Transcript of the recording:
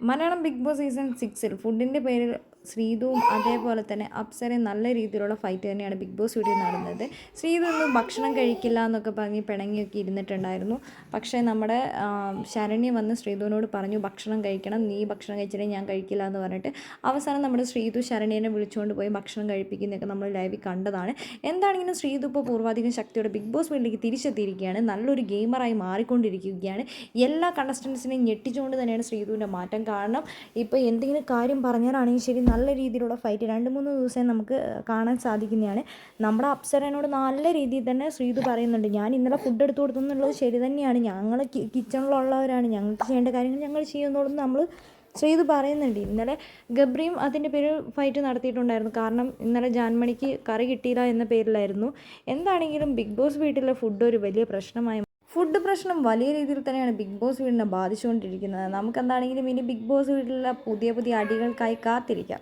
Malayalam big boss season സിക്സിൽ ഫുഡിന്റെ പേരിൽ ശ്രീതുവും അതേപോലെ തന്നെ അപ്സരയും നല്ല രീതിയിലുള്ള ഫൈറ്റ് തന്നെയാണ് ബിഗ് ബോസ് വീട്ടിൽ നടന്നത്. ശ്രീതു ഒന്നും ഭക്ഷണം കഴിക്കില്ല എന്നൊക്കെ പറഞ്ഞ് പിണങ്ങിയൊക്കെ ഇരുന്നിട്ടുണ്ടായിരുന്നു. പക്ഷേ നമ്മുടെ ശരണ്യ വന്ന് ശ്രീതുവിനോട് പറഞ്ഞു ഭക്ഷണം കഴിക്കണം നീ ഭക്ഷണം കഴിച്ചിട്ട് ഞാൻ കഴിക്കില്ല എന്ന് പറഞ്ഞിട്ട് അവസാനം നമ്മുടെ ശ്രീതു ശരണ്യനെ വിളിച്ചുകൊണ്ട് പോയി ഭക്ഷണം കഴിപ്പിക്കുന്നൊക്കെ നമ്മൾ ലൈവിൽ കണ്ടതാണ്. എന്താണെങ്കിലും ശ്രീതു ഇപ്പോൾ പൂർവാധികം ശക്തിയോടെ ബിഗ് ബോസ് വീട്ടിലേക്ക് തിരിച്ചെത്തിയിരിക്കുകയാണ്? നല്ലൊരു ഗെയിമറായി മാറിക്കൊണ്ടിരിക്കുകയാണ്. എല്ലാ കണ്ടസ്റ്റൻസിനെയും ഞെട്ടിച്ചുകൊണ്ട് തന്നെയാണ് ശ്രീതുവിന്റെ മാറ്റം. കാരണം ഇപ്പോൾ എന്തെങ്കിലും കാര്യം പറഞ്ഞാലാണെങ്കിൽ ശരി നല്ല രീതിയിലുള്ള ഫൈറ്റ് രണ്ട് മൂന്ന് ദിവസം നമുക്ക് കാണാൻ സാധിക്കുന്നതാണ്. നമ്മുടെ അപ്സരനോട് നല്ല രീതിയിൽ തന്നെ ശ്രീതു പറയുന്നുണ്ട് ഞാൻ ഇന്നലെ ഫുഡ് എടുത്തു കൊടുത്തു എന്നുള്ളത് ശരി തന്നെയാണ്. ഞങ്ങൾ കിച്ചണിലുള്ളവരാണ് ഞങ്ങൾക്ക് ചെയ്യേണ്ട കാര്യങ്ങൾ ഞങ്ങൾ ചെയ്യുന്നതോടും നമ്മൾ ശ്രീത് പറയുന്നുണ്ട്. ഇന്നലെ ഗബ്രിയും അതിന്റെ പേര് ഫൈറ്റ് നടത്തിയിട്ടുണ്ടായിരുന്നു. കാരണം ഇന്നലെ ജാൻമണിക്ക് കറി കിട്ടിയില്ല എന്ന പേരിലായിരുന്നു. എന്താണെങ്കിലും ബിഗ് ബോസ് വീട്ടിലെ ഫുഡ് ഒരു വലിയ പ്രശ്നമായി ഫുഡ് പ്രശ്നം വലിയ രീതിയിൽ തന്നെയാണ് ബിഗ് ബോസ് വീടിനെ ബാധിച്ചുകൊണ്ടിരിക്കുന്നത്. നമുക്കെന്താണെങ്കിലും ഇനി ബിഗ് ബോസ് വീട്ടിലുള്ള പുതിയ പുതിയ അടികൾക്കായി കാത്തിരിക്കാം.